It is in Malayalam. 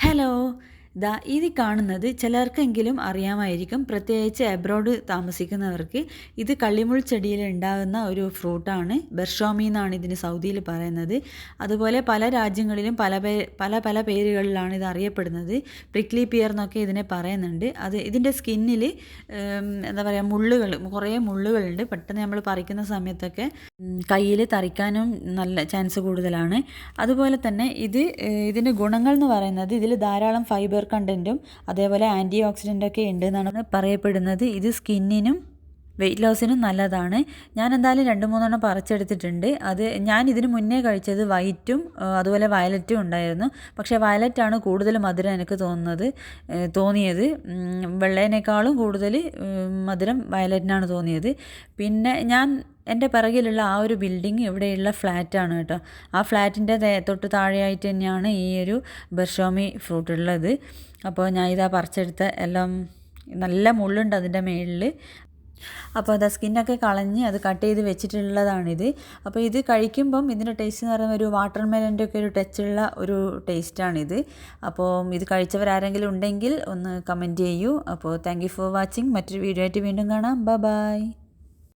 ഹലോ ദാ ഇത് കാണുന്നത് ചിലർക്കെങ്കിലും അറിയാമായിരിക്കും. പ്രത്യേകിച്ച് എബ്രോഡ് താമസിക്കുന്നവർക്ക് ഇത് കള്ളിമുൾ ചെടിയിൽ ഉണ്ടാകുന്ന ഒരു ഫ്രൂട്ടാണ് ബെർഷോമി എന്നാണ് ഇതിന് സൗദിയിൽ പറയുന്നത്. അതുപോലെ പല രാജ്യങ്ങളിലും പല പേ പല പല പേരുകളിലാണ് ഇത് അറിയപ്പെടുന്നത്. പ്രിക്ലി പിയർ എന്നൊക്കെ ഇതിനെ പറയുന്നുണ്ട്. അത് ഇതിന്റെ സ്കിന്നിൽ എന്താ പറയുക മുള്ളുകൾ കുറേ മുള്ളുകളുണ്ട്. പെട്ടെന്ന് നമ്മൾ പറിക്കുന്ന സമയത്തൊക്കെ കയ്യിൽ തറിക്കാനും നല്ല ചാൻസ് കൂടുതലാണ്. അതുപോലെ തന്നെ ഇത് ഇതിന്റെ ഗുണങ്ങൾ എന്ന് പറയുന്നത് ഇതിൽ ധാരാളം ഫൈബർ കണ്ടന്റും അതേപോലെ ആന്റി ഓക്സിഡന്റൊക്കെ ഉണ്ട് എന്നാണ് പറയപ്പെടുന്നത്. ഇത് സ്കിന്നിനും വെയിറ്റ് ലോസിനും നല്ലതാണ്. ഞാൻ എന്തായാലും രണ്ട് മൂന്നെണ്ണം പറിച്ചെടുത്തിട്ടുണ്ട്. അത് ഞാൻ ഇതിന് മുന്നേ കഴിച്ചത് വൈറ്റും അതുപോലെ വയലറ്റും ഉണ്ടായിരുന്നു. പക്ഷേ വയലറ്റാണ് കൂടുതൽ മധുരം എനിക്ക് തോന്നുന്നത് തോന്നിയത്. വെള്ളേനേക്കാളും കൂടുതൽ മധുരം വയലറ്റിനാണ് തോന്നിയത്. പിന്നെ ഞാൻ എന്റെ പിറകിലുള്ള ആ ഒരു ബിൽഡിംഗ് ഇവിടെയുള്ള ഫ്ലാറ്റാണ് കേട്ടോ. ആ ഫ്ലാറ്റിന്റെ തൊട്ട് താഴെയായിട്ട് തന്നെയാണ് ഈ ഒരു ബർഷോമി ഫ്രൂട്ട് ഉള്ളത്. അപ്പോൾ ഞാൻ ഇതാ പറിച്ചെടുത്ത എല്ലാം നല്ല മുള്ളുണ്ട് അതിന്റെ മേളിൽ അപ്പോൾ അത് സ്കിന്നൊക്കെ കളഞ്ഞ് അത് കട്ട് ചെയ്ത് വെച്ചിട്ടുള്ളതാണിത്. അപ്പോൾ ഇത് കഴിക്കുമ്പം ഇതിന്റെ ടേസ്റ്റ് എന്ന് പറയുന്നത് ഒരു വാട്ടർ മെലന്റെ ഒക്കെ ഒരു ടച്ചുള്ള ഒരു ടേസ്റ്റാണിത് അപ്പോൾ ഇത് കഴിച്ചവരാരെങ്കിലും ഉണ്ടെങ്കിൽ ഒന്ന് കമന്റ് ചെയ്യൂ. അപ്പോൾ താങ്ക് ഫോർ വാച്ചിങ് മറ്റൊരു വീഡിയോ ആയിട്ട് വീണ്ടും കാണാം. ബൈ